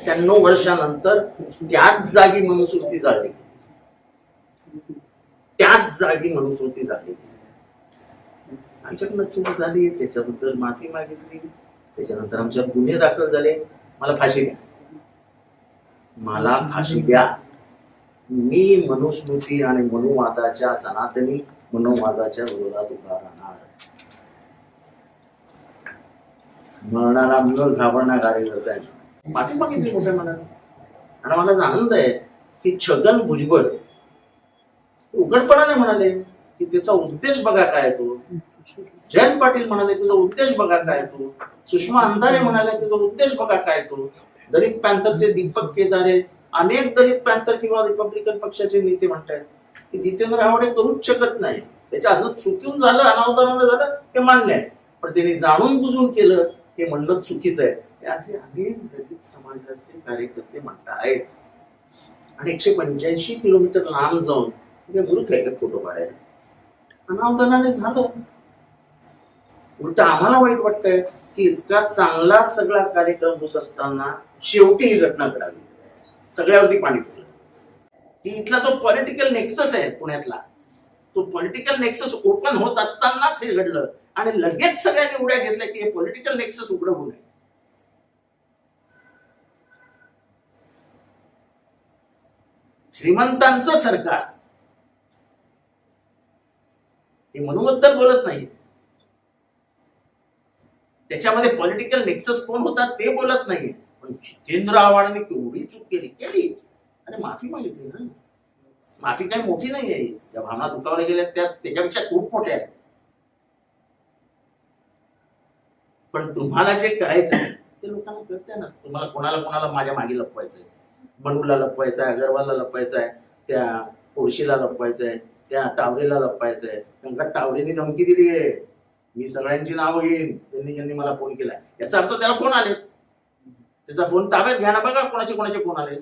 सत्त्याण्णव वर्षानंतर त्याच जागी मनुस्मृती जाळली त्याच जागी मनुस्मृती जाळली आमच्याकडनं चूक झाली त्याच्याबद्दल माफी मागितली. त्याच्यानंतर आमच्यावर गुन्हे दाखल झाले. मला फाशी द्या. मला फाशी द्या. मी मनुस्मृती आणि मनुवादाच्या सनातनी मनोवादाच्या विरोधात उभा राहणार. मरणारा न घाबरणार कार्यकर्ता माफी मागितली मोठ्या मनाने आणि मला आनंद आहे की छगन भुजबळ उघडपणाने म्हणाले की त्याचा उद्देश बघा काय तो. जयंत पाटील म्हणाले त्याचा उद्देश बघा काय तो. सुषमा अंधारे म्हणाले त्याचा उद्देश बघा काय तो. दलित पॅन्थरचे दीपक केदारे अनेक दलित पॅन्थर किंवा रिपब्लिकन पक्षाचे नेते म्हणतायत की जितेंद्र आव्हाड करूच शकत नाही. त्याच्या हातून चुकून झालं अनावधानानं झालं हे मान्य आहे. पण त्यांनी जाणून बुजून केलं हे म्हणणं चुकीचं आहे. असे अनेक दलित समाजाचे कार्यकर्ते म्हणता आहेत आणि एकशे पंच्याऐंशी किलोमीटर लांब जाऊन म्हणजे मूर्ख आहे फोटो काढायला. अनावधानाने झालं. उलट आम्हाला वाईट वाटतंय की इतका चांगला सगळा कार्यक्रम होत असताना शेवटी ही घटना घडावी सगळ्यावरती पाणी फिरलं की इथला जो पॉलिटिकल नेक्सस आहे पुण्यातला तो पॉलिटिकल नेक्सस ओपन होत असतानाच हे घडलं. आणि लगेच सगळ्यांनी उड्या घेतल्या की हे पॉलिटिकल नेक्सस उघडं होऊ नये. श्रीमंतांचं सरकार. हे मनूबद्दल बोलत नाही त्याच्यामध्ये पॉलिटिकल नेक्सस कोण होता ते बोलत नाही पण जितेंद्र आव्हाडांनी केवढी चूक केली केली. आणि माफी मागितली ना. माफी काही मोठी नाही आहे ज्या भावना दुखावल्या गेल्या त्या त्याच्यापेक्षा खूप मोठ्या आहेत. पण तुम्हाला जे करायचं ते लोकांना कळतंय ना. तुम्हाला कोणाला कोणाला माझ्या मागे लपवायचंय. मनूला लपवायचा आहे अगरवालला लपवायचा आहे त्या पोरशीला लपवायचं आहे त्या टावरेला लपवायचं आहे. कारण का टावरेने धमकी दिली आहे. मी सगळ्यांची नावं घेईन. त्यांनी ज्यांनी मला फोन केला. याचा अर्थ त्याला फोन आले त्याचा फोन ताब्यात घ्या ना बघा कोणाचे कोणाचे फोन आले